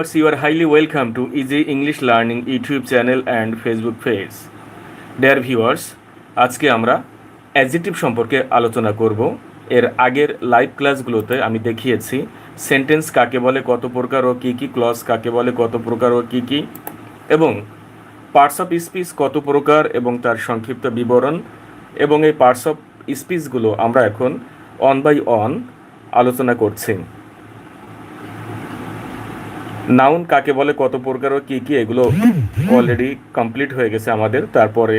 Viewers, You are highly welcome to Easy English Learning YouTube channel and Facebook page. Dear viewers, আজকে আমরা adjective সম্পর্কে আলোচনা করব এর আগের লাইভ ক্লাসগুলোতে আমি দেখিয়েছি সেন্টেন্স কাকে বলে কত প্রকার ও কী কী ক্লজ কাকে বলে কত প্রকার ও কী কী এবং পার্টস অফ স্পিচ কত প্রকার এবং তার সংক্ষিপ্ত বিবরণ এবং এই পার্টস অফ স্পিচগুলো আমরা এখন অন বাই অন আলোচনা করছি নাউন কাকে বলে, কত প্রকার ও কী কী, এগুলো অলরেডি কমপ্লিট হয়ে গেছে আমাদের। তারপরে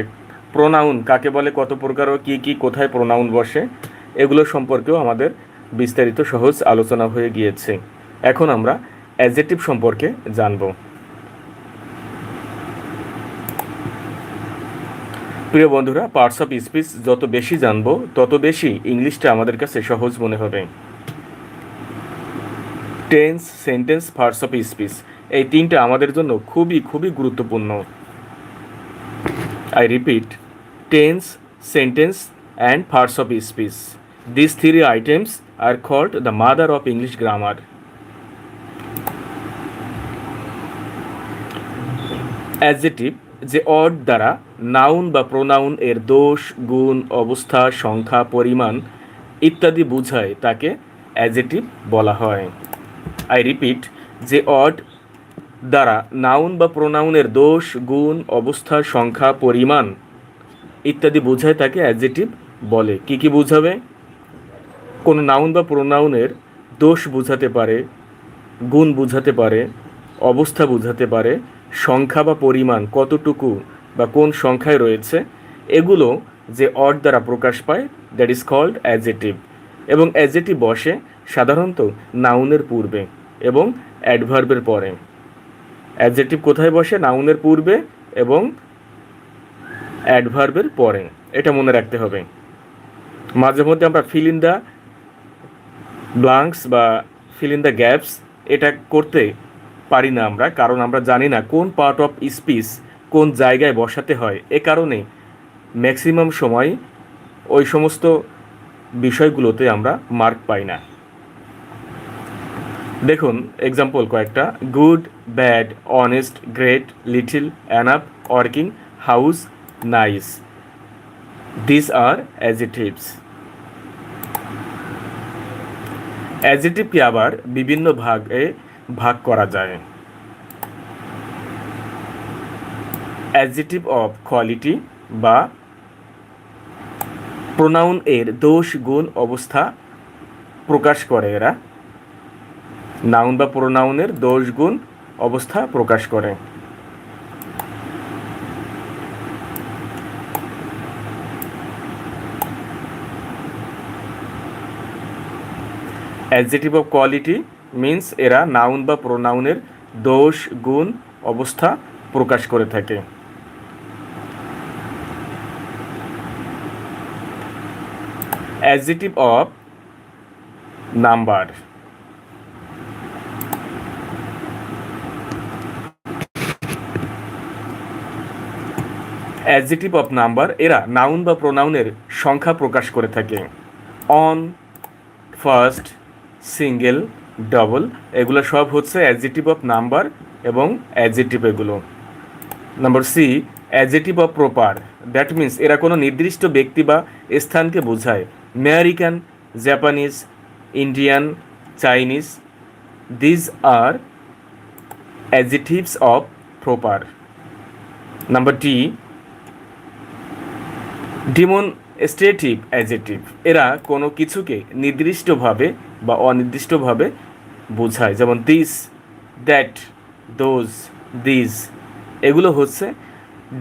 প্রোনাউন কাকে বলে, কত প্রকার ও কী কী, কোথায় প্রোনাউন বসে, এগুলো সম্পর্কেও আমাদের বিস্তারিত সহজ আলোচনা হয়ে গিয়েছে। এখন আমরা অ্যাজেটিভ সম্পর্কে জানব। প্রিয় বন্ধুরা পার্টস অফ স্পিচ যত বেশি জানব, তত বেশি ইংলিশটা আমাদের কাছে সহজ মনে হবে। Tense sentence parts of speech এই তিনটা আমাদের জন্য খুবই খুবই গুরুত্বপূর্ণ। I repeat tense sentence and parts of speech this three items are called the mother of English grammar adjective যে অড দ্বারা নাউন বা প্রোনাউন এর দোষ, গুণ, অবস্থা, সংখ্যা, পরিমাণ ইত্যাদি বোঝায়, তাকে অ্যাজেটিভ বলা হয়। আই রিপিট যে অড দ্বারা নাউন বা প্রোনাউনের দোষ, গুণ, অবস্থা, সংখ্যা, পরিমাণ ইত্যাদি বোঝায় তাকে অ্যাডজেটিভ বলে। কি কি বোঝাবে? কোনো নাউন বা প্রোনাউনের দোষ বোঝাতে পারে, গুণ বোঝাতে পারে, অবস্থা বোঝাতে পারে, সংখ্যা বা পরিমাণ কতটুকু বা কোন সংখ্যায় রয়েছে, এগুলো যে অড দ্বারা প্রকাশ পায় দ্যাট ইজ কল্ড অ্যাডজেটিভ এবং অ্যাডজেটিভ বসে সাধারণত নাউনের পূর্বে এবং অ্যাডভার্বের পরে। অ্যাডজেক্টিভ কোথায় বসে? নাউনের পূর্বে এবং অ্যাডভার্বের পরে। এটা মনে রাখতে হবে। মাঝে মধ্যে আমরা ফিল ইন দ্য ব্লাঙ্কস বা ফিল ইন দ্য গ্যাপস এটা করতে পারি না আমরা, কারণ আমরা জানি না কোন পার্ট অফ স্পিচ কোন জায়গায় বসাতে হয়। এ কারণে ম্যাক্সিমাম সময় ওই সমস্ত বিষয়গুলোতে আমরা মার্ক পাই না। দেখুন এক্সাম্পল কয়েকটা good bad honest great little অ্যানাপ working house nice this are adjectives অ্যাজিটিভকে আবার বিভিন্ন ভাগে ভাগ করা যায়। অ্যাজিটিভ অফ কোয়ালিটি বা প্রোনাউন এর দোষ গুণ অবস্থা প্রকাশ করে এরা। নাউন বা প্রোনাউনের দোষ গুণ অবস্থা প্রকাশ করে। অ্যাডজেটিভ অফ কোয়ালিটি মিন্স এরা নাউন বা প্রোনাউনের দোষ গুণ অবস্থা প্রকাশ করে থাকে। Adjective of number adjective of number এরা নাউন বা প্রোনাউনের সংখ্যা প্রকাশ করে থাকে। অন ফার্স্ট সিঙ্গেল ডবল এগুলো সব হচ্ছে অ্যাডজেটিভ অফ নাম্বার এবং অ্যাডজেটিভ এগুলো। Number C adjective of proper that means এরা কোনো নির্দিষ্ট ব্যক্তি বা স্থানকে বোঝায়। American Japanese Indian Chinese these are adjectives of proper number T demonstrative adjective এরা কোনো কিছুকে নির্দিষ্টভাবে বা অনির্দিষ্টভাবে বোঝায়। যেমন দিস দ্যাট দোজ দিস এগুলো হচ্ছে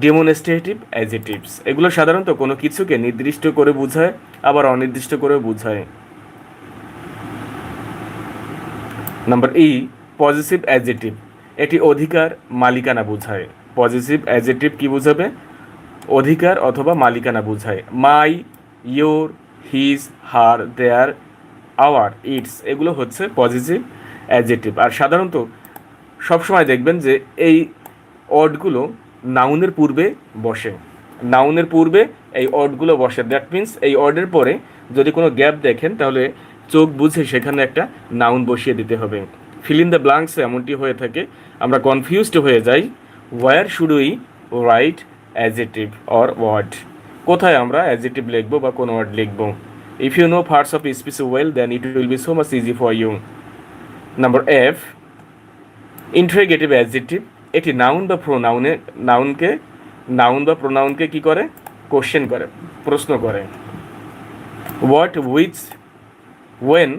ডেমনস্ট্রেটিভ অ্যাজেটিভস এগুলো সাধারণত কোনো কিছুকে নির্দিষ্ট করে বোঝায়, আবার অনির্দিষ্ট করে বোঝায়। নাম্বার ই পজিটিভ অ্যাজেটিভ এটি অধিকার মালিকানা বোঝায়। পজিটিভ অ্যাজেটিভ কি বোঝাবে? অধিকার অথবা মালিকানা বোঝায়। My, your, his, her, their, our, its, এগুলো হচ্ছে পজিটিভ অ্যাজেটিভ আর সাধারণত সবসময় দেখবেন যে এই অডগুলো নাউনের পূর্বে বসে। নাউনের পূর্বে এই অডগুলো বসে। দ্যাট মিন্স এই অর্ডের পরে যদি কোনো গ্যাপ দেখেন, তাহলে চোখ বুঝে সেখানে একটা নাউন বসিয়ে দিতে হবে। ফিল ইন দ্য ব্লাঙ্কস এমনটি হয়ে থাকে। আমরা কনফিউজড হয়ে যাই। Where should we write adjective or word কোথায় আমরা অ্যাজেটিভ লিখব বা কোন ওয়ার্ড লিখব? If you know parts of speech well then it will be so much easy for you number F interrogative adjective এটি নাউন বা প্রোনাউনে নাউনকে নাউন বা প্রোনাউনকে কি করে? কোশ্চেন করে, প্রশ্ন করে। What with when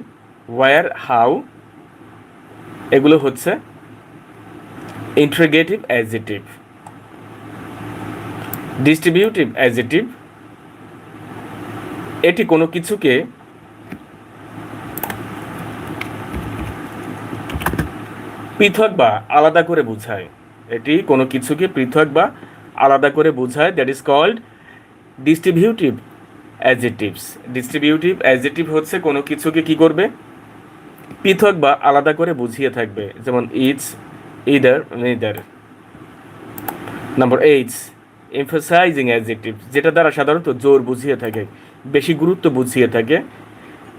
where how এগুলো হচ্ছে ইন্ট্রোগেটিভ অ্যাজেটিভ ডিস্ট্রিবিউটিভ অ্যাজেটিভ এটি কোনো কিছুকে পৃথক বা আলাদা করে বোঝায়। এটি কোনো কিছুকে পৃথক বা আলাদা করে বোঝায় that is called distributive adjectives distributive adjective হচ্ছে কোনো কিছুকে কি করবে? পৃথক বা আলাদা করে বুঝিয়ে থাকবে। যেমন each either neither number H emphasizing adjective যেটা দ্বারা সাধারণত জোর বুঝিয়ে থাকে, বেশি গুরুত্ব বুঝিয়ে থাকে,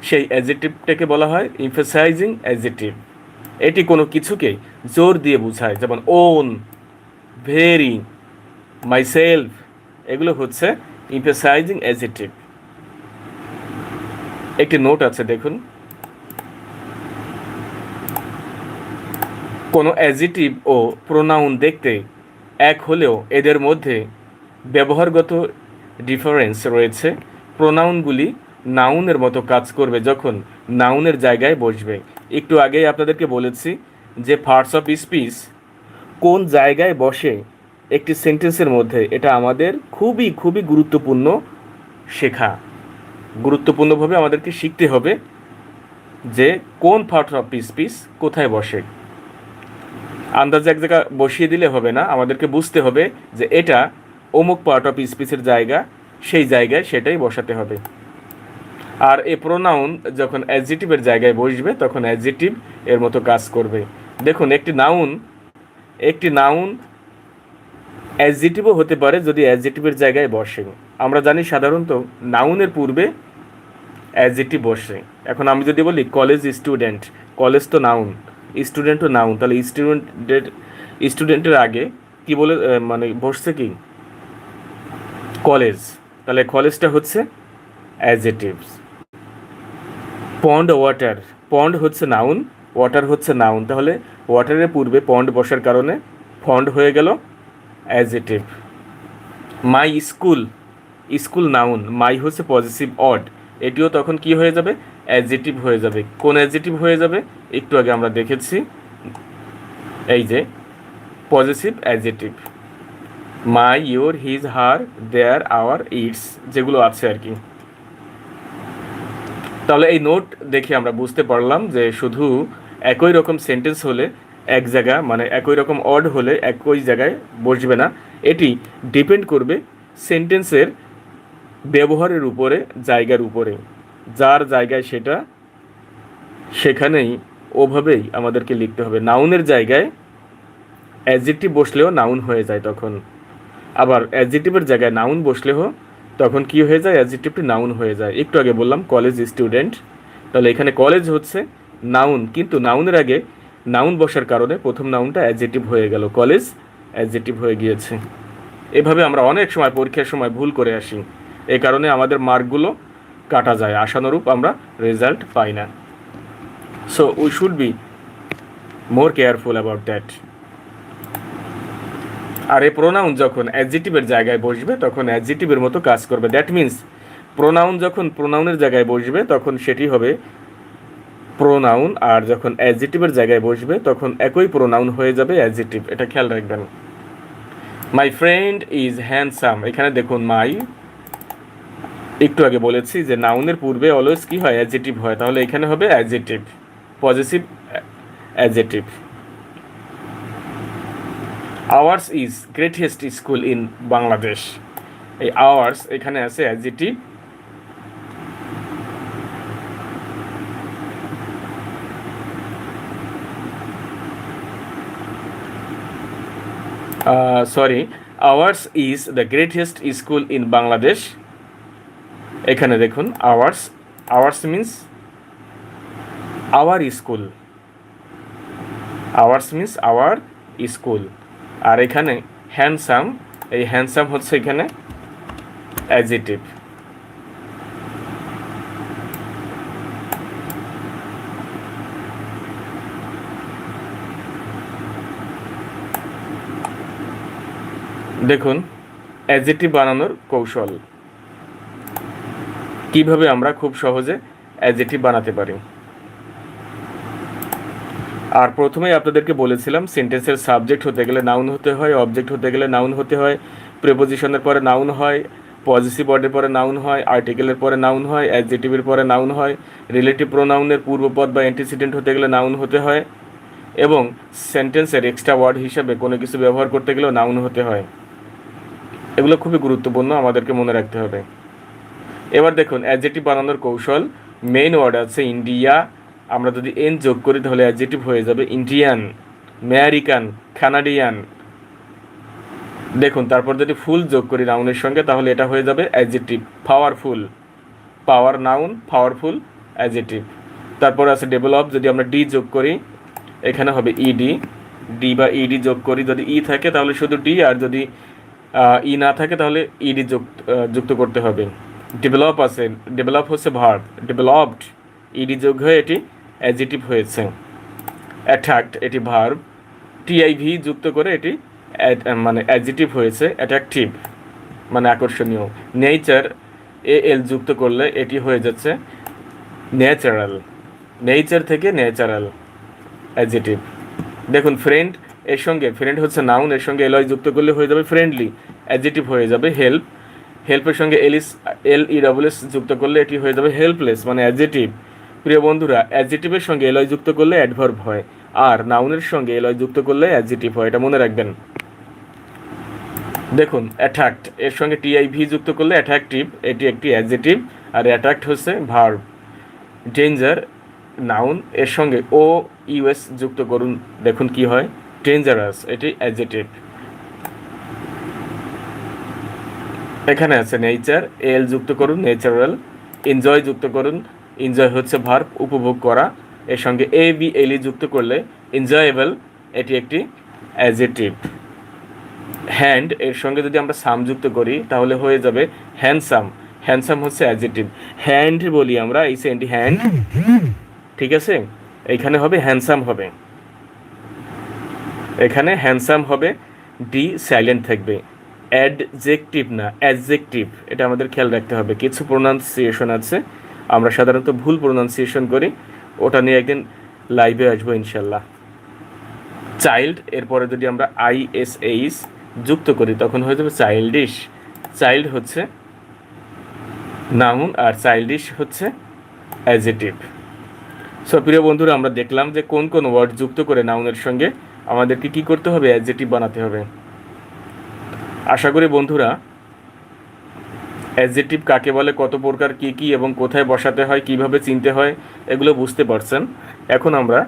সেই অ্যাজেটিভটাকে বলা হয় এমফোসাইজিং অ্যাজেটিভ এটি কোনো কিছুকে জোর দিয়ে বোঝায়, যেমন ওন ভেরি মাইসেলফ এগুলো হচ্ছে এমফোসাইজিং অ্যাজেটিভ একটি নোট আছে, দেখুন। কোনো অ্যাজিটিভ ও প্রোনাউন দেখতে এক হলেও এদের মধ্যে ব্যবহারগত ডিফারেন্স রয়েছে। প্রোনাউনগুলি নাউনের মতো কাজ করবে যখন নাউনের জায়গায় বসবে। একটু আগেই আপনাদেরকে বলেছি যে পার্টস অফ স্পিচ কোন জায়গায় বসে একটি সেন্টেন্সের মধ্যে এটা আমাদের খুবই খুবই গুরুত্বপূর্ণ শেখা। গুরুত্বপূর্ণভাবে আমাদেরকে শিখতে হবে যে কোন পার্ট অফ স্পিচ কোথায় বসে। আন্দাজে এক জায়গা বসিয়ে দিলে হবে না, আমাদেরকে বুঝতে হবে যে এটা অমুক পার্ট অফ স্পিচের জায়গা, সেই জায়গায় সেটাই বসাতে হবে। আর এ প্রোনাউন যখন অ্যাডজেটিভের জায়গায় বসবে, তখন অ্যাডজেটিভ এর মতো কাজ করবে। দেখুন, একটি নাউন একটি নাউন অ্যাডজেটিভও হতে পারে যদি অ্যাডজেটিভের জায়গায় বসে। আমরা জানি সাধারণত নাউনের পূর্বে অ্যাডজেটিভ বসে। এখন আমি যদি বলি কলেজ স্টুডেন্ট কলেজ তো নাউন স্টুডেন্টও নাউন তাহলে স্টুডেন্টের স্টুডেন্টের আগে কি বলে মানে বসছে কি? কলেজ। তাহলে কলেজটা হচ্ছে অ্যাজেটিভস পন্ড ওয়াটার পন্ড হচ্ছে নাউন ওয়াটার হচ্ছে নাউন তাহলে ওয়াটারের পূর্বে পন্ড বসার কারণে ফন্ড হয়ে গেল adjective my school school noun my হচ্ছে পজিটিভ অড এটিও তখন কি হয়ে যাবে? অ্যাজেটিভ হয়ে যাবে। কোন অ্যাজেটিভ হয়ে যাবে? একটু আগে আমরা দেখেছি। এই যে positive adjective my your his, her, their, our, its যেগুলো আছে আর কি। তাহলে এই নোট দেখে আমরা বুঝতে পারলাম যে শুধু একই রকম সেন্টেন্স হলে এক জায়গা মানে একই রকম অড হলে একই জায়গায় বসবে না। এটি ডিপেন্ড করবে সেন্টেন্সের ব্যবহারের উপরে, জায়গার উপরে। যার জায়গায় সেটা, সেখানেই ওভাবেই আমাদেরকে লিখতে হবে। নাউনের জায়গায় অ্যাডজেক্টিভ বসলেও নাউন হয়ে যায় তখন। আবার অ্যাডজেক্টিভের জায়গায় নাউন বসলে বসলেও তখন কি হয়ে যায়? অ্যাডজেক্টিভটি নাউন হয়ে যায়। একটু আগে বললাম কলেজ স্টুডেন্ট তাহলে এখানে কলেজ হচ্ছে নাউন কিন্তু নাউনের আগে নাউন বসার কারণে প্রথম নাউনটা অ্যাডজেক্টিভ হয়ে গেল। কলেজ অ্যাডজেক্টিভ হয়ে গিয়েছে। এভাবে আমরা অনেক সময়, পরীক্ষার সময় ভুল করে আসি। এই কারণে আমাদের মার্কগুলো কাটা যায়। আশানুরূপ আমরা রেজাল্ট পাই না। So we should be more careful about that আর এই প্রোনাউন যখন অ্যাডজেটিভের জায়গায় বসবে, তখন অ্যাডজেটিভের মতো কাজ করবে। দ্যাট মিন্স প্রোনাউন যখন প্রোনাউনের জায়গায় বসবে, তখন সেটি হবে প্রোনাউন আর যখন অ্যাডজেটিভের জায়গায় বসবে, তখন একই প্রোনাউন হয়ে যাবে অ্যাডজেটিভ এটা খেয়াল রাখবেন। মাই ফ্রেন্ড ইজ হ্যান্ডসাম এখানে দেখুন মাই একটু আগে বলেছি যে নাউনের পূর্বে অলওয়েজ কি হয়? অ্যাডজেটিভ হয়। তাহলে এখানে হবে adjective positive adjective ours is greatest school in Bangladesh এই আওয়ার্স এখানে আছে adjective sorry ours is the greatest school in Bangladesh এখানে দেখুন ours ours means our school ours means our school আর এখানে হ্যান্ডসাম এই হ্যান্ডসাম হচ্ছে এখানে অ্যাজিটিভ দেখুন অ্যাজেটিভ বানানোর কৌশল। কীভাবে আমরা খুব সহজে অ্যাজিটিভ বানাতে পারি? আর প্রথমেই আপনাদেরকে বলেছিলাম সেন্টেন্সের সাবজেক্ট হতে গেলে নাউন হতে হয় অবজেক্ট হতে গেলে নাউন হতে হয় প্রেপোজিশনের পরে নাউন হয় পজিটিভ ওয়ার্ডের পরে নাউন হয় আর্টিকেলের পরে নাউন হয় অ্যাডজেটিভের পরে নাউন হয় রিলেটিভ প্রোনাউনের পূর্বপদ বা অ্যান্টিসিডেন্ট হতে গেলে নাউন হতে হয় এবং সেন্টেন্সের এক্সট্রা ওয়ার্ড হিসাবে কোনো কিছু ব্যবহার করতে গেলেও নাউন হতে হয়। এগুলো খুবই গুরুত্বপূর্ণ, আমাদেরকে মনে রাখতে হবে। এবার দেখুন অ্যাডজেটিভ বানানোর কৌশল মেইন ওয়ার্ড আছে ইন্ডিয়া আমরা যদি এন যোগ করি, তাহলে অ্যাডজেটিভ হয়ে যাবে ইন্ডিয়ান আমেরিকান কানাডিয়ান দেখুন, তারপর যদি ফুল যোগ করি নাউনের সঙ্গে, তাহলে এটা হয়ে যাবে adjective powerful power noun powerful adjective তারপর আছে ডেভেলপ যদি আমরা ডি যোগ করি, এখানে হবে ইডি ডি বা ইডি যোগ করি, যদি ই থাকে, তাহলে শুধু ডি আর যদি ই না থাকে, তাহলে ইডি যুক্ত যুক্ত করতে হবে। ডেভেলপ আছে ডেভেলপ হচ্ছে ভার্ব ডেভেলপড ইডি যোগ হয়ে এটি অ্যাজিটিভ হয়েছে। অ্যাট্যাক্ট এটি ভার্ব টিআইভি যুক্ত করে এটি মানে অ্যাজিটিভ হয়েছে অ্যাট্রাকটিভ মানে আকর্ষণীয়। নেচার এ এল যুক্ত করলে এটি হয়ে যাচ্ছে ন্যাচারাল নেচার থেকে ন্যাচারাল অ্যাজিটিভ দেখুন ফ্রেন্ড এর সঙ্গে ফ্রেন্ড হচ্ছে নাউন এর সঙ্গে এলয় যুক্ত করলে হয়ে যাবে ফ্রেন্ডলি অ্যাজিটিভ হয়ে যাবে হেল্প হেল্পের সঙ্গে less L E double S যুক্ত করলে এটি হয়ে যাবে হেল্পলেস মানে অ্যাডজেটিভ প্রিয় বন্ধুরা অ্যাডজেটিভের সঙ্গে এলয় যুক্ত করলে অ্যাডভার্ব হয়, আর নাউনের সঙ্গে এলয় যুক্ত করলে অ্যাডজেটিভ হয়, এটা মনে রাখবেন। দেখুন অ্যাট্রাক্ট এর সঙ্গে টিআইভি যুক্ত করলে অ্যাট্রাকটিভ এটি একটি অ্যাডজেটিভ আর অ্যাট্রাক্ট হচ্ছে ভার্ব ডেঞ্জার নাউন এর সঙ্গে ও ইউএস যুক্ত করুন, দেখুন কি হয়। ডেঞ্জারাস এটি অ্যাডজেটিভ এখানে আছে নেচার এল যুক্ত করুন নেচারাল এনজয় যুক্ত করুন এনজয় হচ্ছে ভার্ব উপভোগ করা। এর সঙ্গে এ বি এলি যুক্ত করলে এনজয়েবল এটি একটি অ্যাজেটিভ হ্যান্ড এর সঙ্গে যদি আমরা সাম যুক্ত করি, তাহলে হয়ে যাবে হ্যান্ডসাম হ্যান্ডসাম হচ্ছে অ্যাজেটিভ হ্যান্ড বলি আমরা, এই সেন্টি হ্যান্ড ঠিক আছে? এখানে হবে হ্যান্ডসাম হবে। এখানে হ্যান্ডসাম হবে ডি সাইলেন্ট থাকবে। অ্যাডজেকটিভ না অ্যাডজেক্টিভ এটা আমাদের খেয়াল রাখতে হবে। কিছু প্রোনাউন্সিয়েশন আছে। আমরা সাধারণত ভুল প্রোনাউন্সিয়েশন করি, ওটা নিয়ে একদিন লাইভে আসব ইনশাল্লাহ। চাইল্ড এরপরে যদি আমরা আই এস এইচ যুক্ত করি, তখন হয়ে যাবে চাইল্ডিশ চাইল্ড হচ্ছে নাউন আর চাইল্ডিশ হচ্ছে অ্যাজেটিভ সো প্রিয় বন্ধুরা, আমরা দেখলাম যে কোন কোন ওয়ার্ড যুক্ত করে নাউনের সঙ্গে আমাদেরকে কি করতে হবে? অ্যাজেটিভ বানাতে হবে। আশা করি বন্ধুরা অ্যাডজেটিভ কাকে বলে, কত প্রকার কী কী এবং কোথায় বসাতে হয়, কীভাবে চিনতে হয়, এগুলো বুঝতে পারছেন। এখন আমরা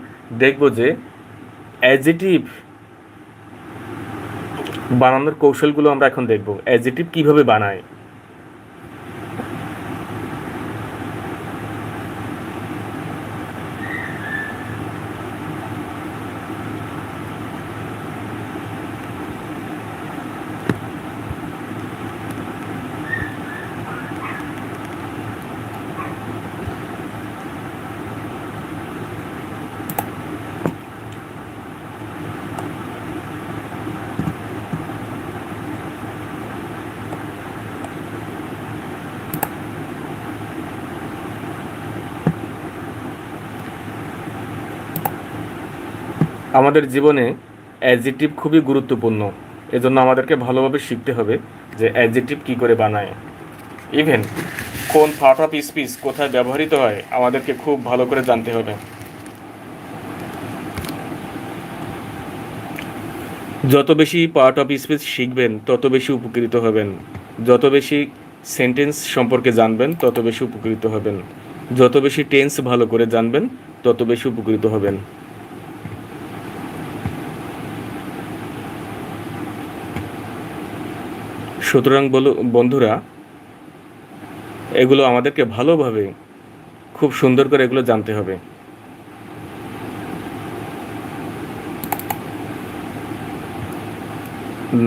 দেখব যে অ্যাজেটিভ বানানোর কৌশলগুলো আমরা এখন দেখব। অ্যাজেটিভ কীভাবে বানায়? আমাদের জীবনে অ্যাডজেটিভ খুবই গুরুত্বপূর্ণ। এজন্য আমাদেরকে ভালোভাবে শিখতে হবে যে অ্যাডজেটিভ কী করে বানায়। ইভেন কোন পার্ট অফ স্পিচ কোথায় ব্যবহৃত হয়, আমাদেরকে খুব ভালো করে জানতে হবে। যত বেশি পার্ট অফ স্পিচ শিখবেন, তত বেশি উপকৃত হবেন। যত বেশি সেন্টেন্স সম্পর্কে জানবেন, তত বেশি উপকৃত হবেন। যত বেশি টেন্স ভালো করে জানবেন, তত বেশি উপকৃত হবেন। সুতরাং বল, বন্ধুরা, এগুলো আমাদেরকে ভালোভাবে, খুব সুন্দর করে এগুলো জানতে হবে।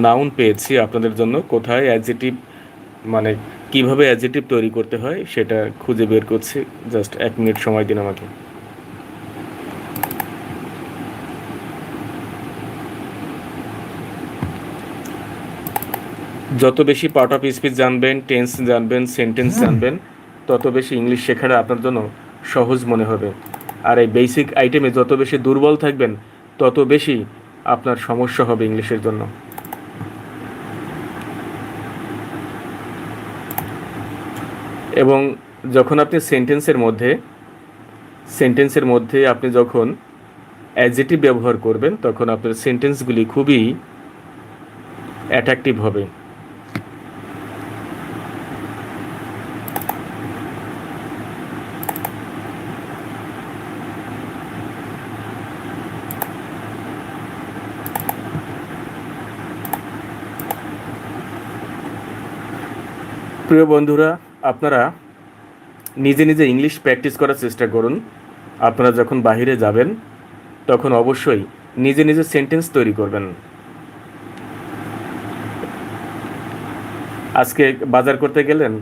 নাউন পেয়েছি আপনাদের জন্য, কোথায় অ্যাজিটিভ মানে কীভাবে অ্যাজিটিভ তৈরি করতে হয় সেটা খুঁজে বের করছি জাস্ট এক মিনিট সময় দিন আমাকে। যত বেশি পার্ট অফ স্পিচ জানবেন টেন্স জানবেন সেন্টেন্স জানবেন তত বেশি ইংলিশ শেখাটা আপনার জন্য সহজ মনে হবে। আর এই বেসিক আইটেমে যত বেশি দুর্বল থাকবেন তত বেশি আপনার সমস্যা হবে ইংলিশের জন্য। এবং যখন আপনি সেন্টেন্সের মধ্যে সেন্টেন্সের মধ্যে আপনি যখন অ্যাডজেটিভ ব্যবহার করবেন তখন আপনার সেন্টেন্সগুলি খুবই অ্যাট্রাকটিভ হবে। প্রিয় বন্ধুরা, আপনারা নিজে নিজে ইংলিশ প্র্যাকটিস করার চেষ্টা করুন। আপনারা যখন বাইরে যাবেন, তখন অবশ্যই নিজে নিজে সেন্টেন্স তৈরি করবেন। আজকে বাজার করতে গেলেন,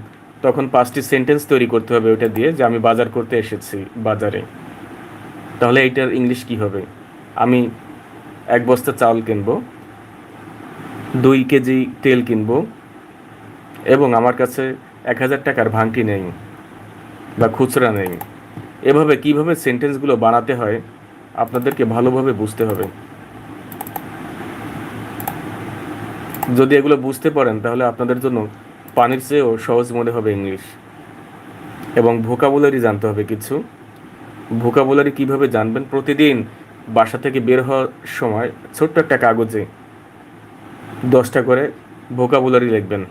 তখন পাঁচটি সেন্টেন্স তৈরি করতে হবে ওটা দিয়ে যে আমি বাজার করতে এসেছি বাজারে। তাহলে এইটার ইংলিশ কি হবে? আমি এক বস্তা চাল কিনবো, দুই কেজি তেল কিনবো এবং আমার কাছে এক হাজার টাকার ভাঙটি নেই বা খুচরা নেই। এভাবে কীভাবে সেন্টেন্সগুলো বানাতে হয়, আপনাদেরকে ভালোভাবে বুঝতে হবে। যদি এগুলো বুঝতে পারেন, তাহলে আপনাদের জন্য পানির চেয়েও সহজ মনে হবে ইংলিশ। এবং ভোকাবুলারি জানতে হবে কিছু। ভোকাবুলারি কীভাবে জানবেন? প্রতিদিন বাসা থেকে বের হওয়ার সময় ছোট্ট একটা কাগজে দশটা করে ভোকাবুলারি লিখবেন।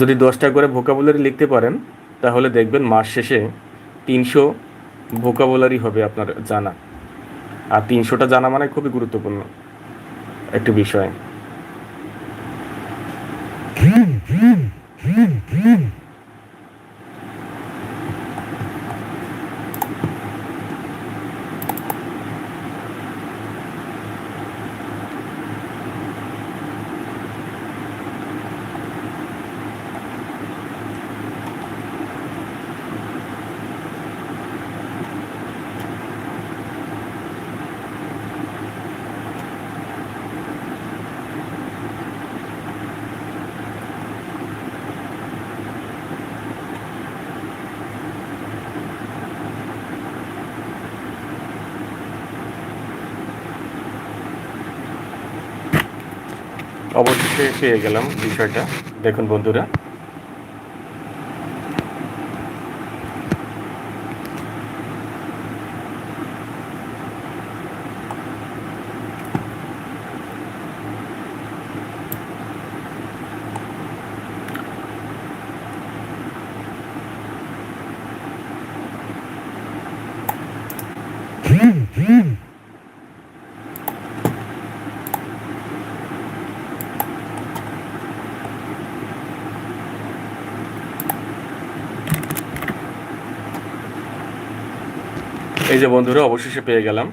যদি দশটা করে ভোকাবুলারি লিখতে পারেন, তাহলে দেখবেন মাস শেষে তিনশো ভোকাবুলারি হবে আপনার জানা। আর তিনশোটা জানা মানে খুবই গুরুত্বপূর্ণ একটি বিষয়। অবশেষে পেয়ে গেলাম বিষয়টা। দেখুন বন্ধুরা। এই যে বন্ধুরা অবশেষে পেয়ে গেলাম।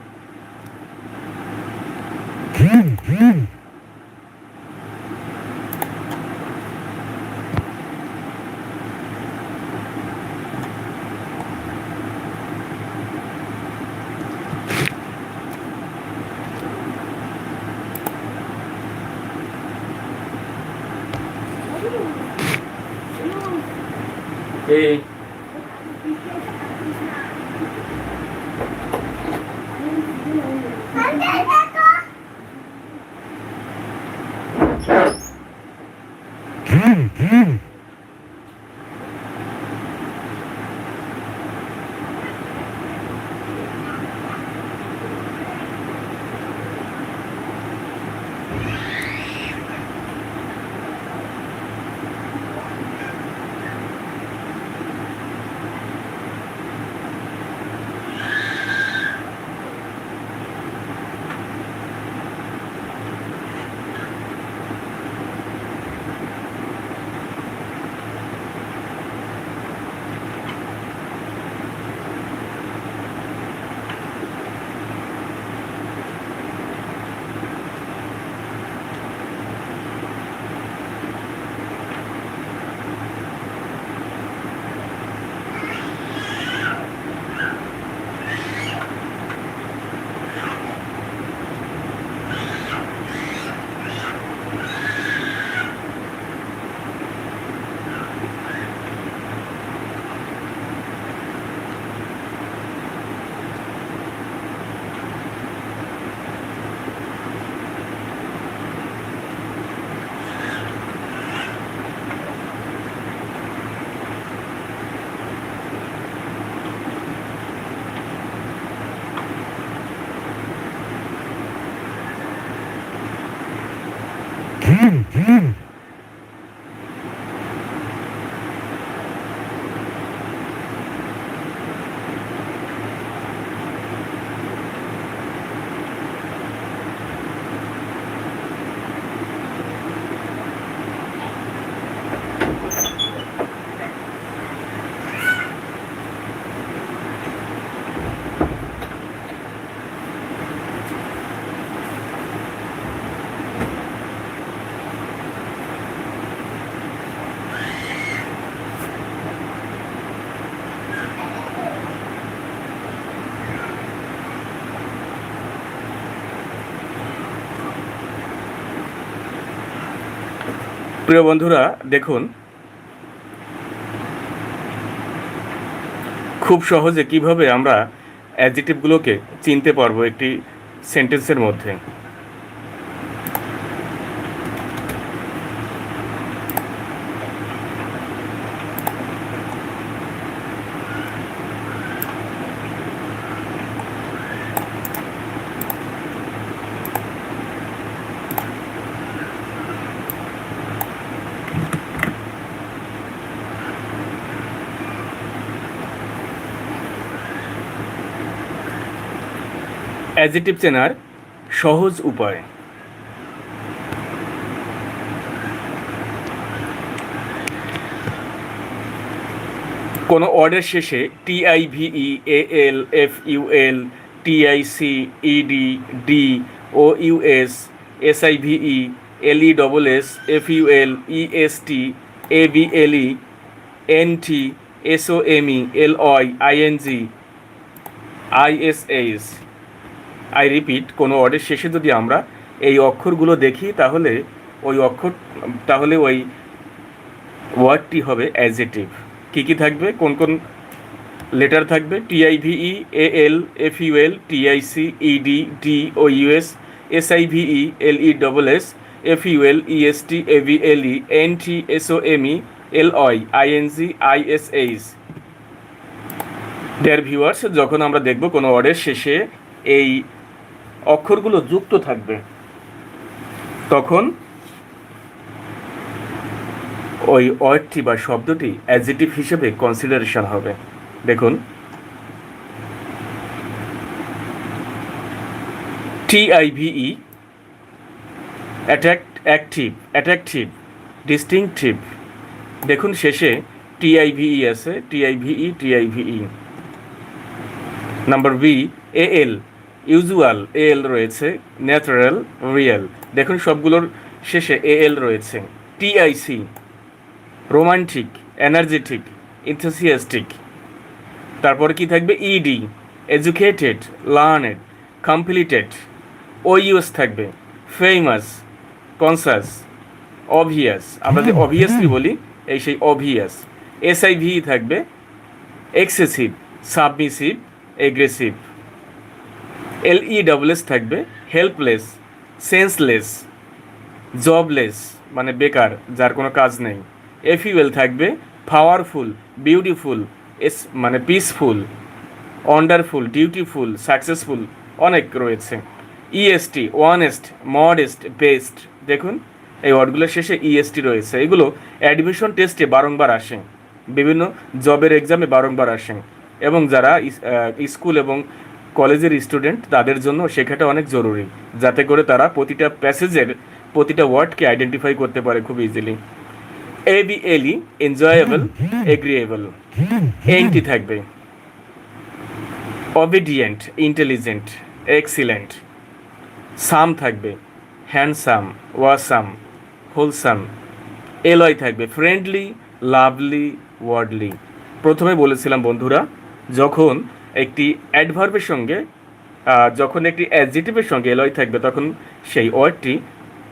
প্রিয় বন্ধুরা দেখুন। খুব সহজে কীভাবে আমরা অ্যাডজেক্টিভগুলোকে চিনতে পারব একটি সেন্টেন্সের মধ্যে। অ্যাডজেক্টিভ চেনার সহজ উপায়। কোনো ওয়ার্ডের শেষে T I V E A L F U L T I C E D D O U S S I V E L E double S F U L E S T A B B L E N T S O M E L Y I N G I S S I repeat কোনো ওয়ার্ডের শেষে যদি আমরা এই অক্ষরগুলো দেখি, তাহলে ওই অক্ষর, তাহলে ওই ওয়ার্ডটি হবে অ্যাজেটিভ কী কী থাকবে? কোন কোন লেটার থাকবে? T I V E A L F U L T I C E D D O U S S I V E L E double S F U L E S T E N T S O M E L Y I N G I S H dear viewers যখন আমরা দেখব কোনো ওয়ার্ডের শেষে এই অক্ষরগুলো যুক্ত থাকবে। তখন ওই ওয়ার্ডটি বা শব্দটি অ্যাজিটিভ হিসেবে কনসিডারেশন হবে। দেখুন। T I V E attract active attractive distinctive দেখুন শেষে টিআইভিই আছে T I V E T I V E number B A L usual A L রয়েছে ন্যাচারাল রিয়েল দেখুন সবগুলোর শেষে এ এল রয়েছে। টিআইসি রোমান্টিক এনার্জেটিক ইনথেসিয়াস্টিক তারপরে কি থাকবে? E D educated learned completed O U S থাকবে ফেমাস কনসাস অভিয়াস আমরা যে অবভিয়াসলি বলি এই সেই অবভিয়াস এসআইভি থাকবে excessive submissive aggressive LE double S থাকবে হেল্পলেস সেন্সলেস জবলেস মানে বেকার, যার কোনো কাজ নেই। এফইউএল থাকবে পাওয়ারফুল বিউটিফুল এস মানে পিসফুল ওয়ান্ডারফুল ডিউটিফুল সাকসেসফুল অনেক রয়েছে। ইএসটি ওয়ানেস্ট মডেস্ট বেস্ট দেখুন, এই ওয়ার্ডগুলোর শেষে ইএসটি রয়েছে। এগুলো অ্যাডমিশন টেস্টে বারংবার আসে। বিভিন্ন জবের এক্সামে বারংবার আসে। এবং যারা স্কুল এবং কলেজের স্টুডেন্ট তাদের জন্য শেখাটা অনেক জরুরি, যাতে করে তারা প্রতিটা প্যাসেজের প্রতিটা ওয়ার্ডকে আইডেন্টিফাই করতে পারে খুব easily A B LE enjoyable agreeable ENT থাকবে। অবিডিয়েন্ট ইন্টেলিজেন্ট এক্সিলেন্ট সাম থাকবে। হ্যান্ডসাম ওয়াসাম হোলসাম এলয় থাকবে। ফ্রেন্ডলি লাভলি ওয়ার্ডলি প্রথমে বলেছিলাম বন্ধুরা, যখন একটি অ্যাডভার্বের সঙ্গে যখন একটি অ্যাডজেটিভের সঙ্গে এলয় থাকবে, তখন সেই ওয়ার্ডটি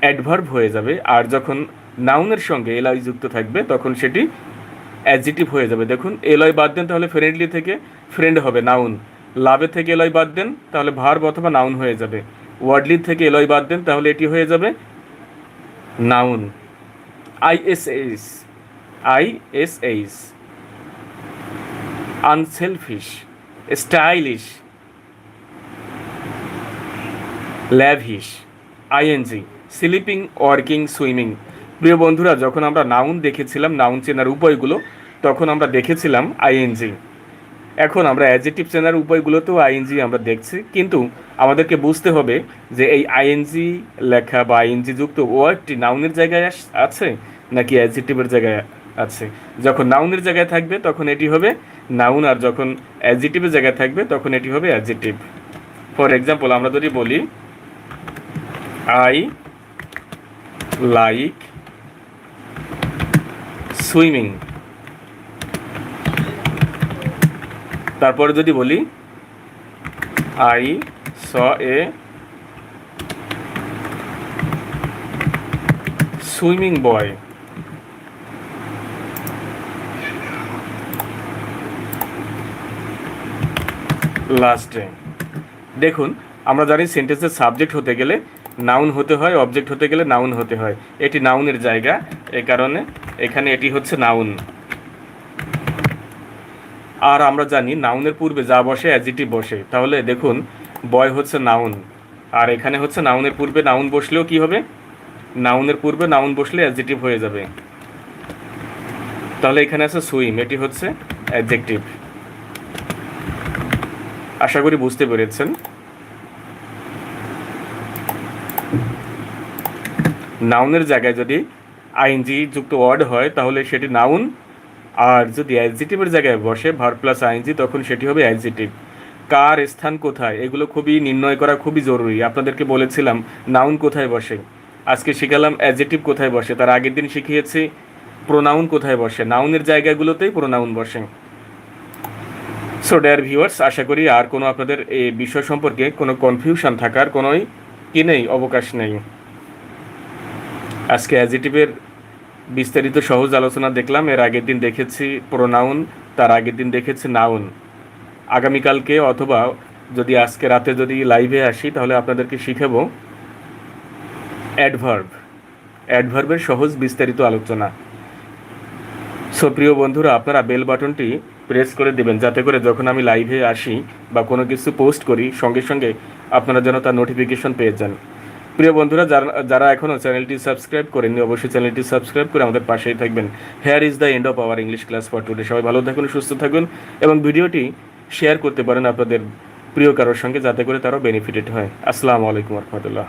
অ্যাডভার্ব হয়ে যাবে। আর যখন নাউনের সঙ্গে এলয় যুক্ত থাকবে, তখন সেটি অ্যাডজেটিভ হয়ে যাবে। দেখুন, এলয় বাদ দেন তাহলে ফ্রেন্ডলি থেকে ফ্রেন্ড হবে নাউন লাভে থেকে এলয় বাদ দেন, তাহলে ভার্ব অথবা নাউন হয়ে যাবে। ওয়ার্ডলি থেকে এলয় বাদ দেন, তাহলে এটি হয়ে যাবে noun I S S I S S unselfish stylish lavish I N G sleeping working swimming প্রিয় বন্ধুরা, যখন আমরা নাউন দেখেছিলাম নাউন চেনার উপায়গুলো, তখন আমরা দেখেছিলাম আইএনজি এখন আমরা অ্যাডজেটিভ চেনার উপায়গুলোতেও আইএনজি আমরা দেখছি, কিন্তু আমাদেরকে বুঝতে হবে যে এই আইএনজি লেখা বা আইএনজি যুক্ত ওয়ার্ডটি নাউনের জায়গায় আছে নাকি অ্যাডজেটিভের জায়গায় আছে? যখন নাউনের জায়গায় থাকবে, তখন এটি হবে নাউন আর যখন অ্যাডজেটিভের জায়গায় থাকবে, তখন এটি হবে অ্যাজিটিভ ফর এক্সাম্পল আমরা যদি বলি আই লাইক সুইমিং তারপরে যদি বলি আই স এ সুইমিং বয় লাস্টে দেখুন, আমরা জানি সেন্টেন্সের সাবজেক্ট হতে গেলে নাউন হতে হয় অবজেক্ট হতে গেলে নাউন হতে হয়। এটি নাউনের জায়গা, এ কারণে এখানে এটি হচ্ছে নাউন আর আমরা জানি নাউনের পূর্বে যা বসে অ্যাজিটিভ বসে। তাহলে দেখুন বয় হচ্ছে নাউন আর এখানে হচ্ছে নাউনের পূর্বে নাউন বসলেও কি হবে? নাউনের পূর্বে নাউন বসলে অ্যাজিটিভ হয়ে যাবে। তাহলে এখানে আছে সুইম এটি হচ্ছে অ্যাডজেক্টিভ আশা করি বুঝতে পেরেছেন। নাউনের জায়গায় যদি আইএনজি যুক্ত ওয়ার্ড হয়, তাহলে সেটি নাউন। আর যদি অ্যাডজেটিভের জায়গায় বসে ভার প্লাস আইএনজি তখন সেটি হবে অ্যাডজেটিভ কার স্থান কোথায়, এগুলো খুবই নির্ণয় করা খুবই জরুরি। আপনাদেরকে বলেছিলাম, নাউন কোথায় বসে? আজকে শিখালাম অ্যাডজেটিভ কোথায় বসে। তার আগের দিন শিখিয়েছি প্রোনাউন কোথায় বসে? নাউনের জায়গাগুলোতেই প্রোনাউন বসে। সো ডেয়ার ভিউয়ার্স আশা করি আর কোনো আপনাদের এই বিষয় সম্পর্কে কোনো কনফিউশন থাকার কোনোই কি নেই, অবকাশ নেই। আজকে অ্যাজিটিভের বিস্তারিত সহজ আলোচনা দেখলাম। এর আগের দিন দেখেছি প্রোনাউন তার আগের দিন দেখেছি নাউন আগামীকালকে অথবা যদি আজকে রাতে যদি লাইভে আসি, তাহলে আপনাদেরকে শিখাবো অ্যাডভার্ব অ্যাডভার্বের সহজ বিস্তারিত আলোচনা। সো প্রিয় বন্ধুরা, আপনারা বেল বাটনটি প্রেস করে দিবেন, যাতে করে যখন আমি লাইভে আসি বা কোনো কিছু পোস্ট করি, সঙ্গে সঙ্গে আপনারা যেন তার নোটিফিকেশন পেয়ে যান। প্রিয় বন্ধুরা, যারা যারা এখনও চ্যানেলটি সাবস্ক্রাইব করেননি, অবশ্যই চ্যানেলটি সাবস্ক্রাইব করে আমাদের পাশেই থাকবেন। Here is the end of our English class for today সবাই ভালো থাকুন, সুস্থ থাকুন এবং ভিডিওটি শেয়ার করতে পারেন আপনাদের প্রিয় কারোর সঙ্গে, যাতে করে তারাও বেনিফিটেড হয়। আসসালামু আলাইকুম রহমতুল্লাহ।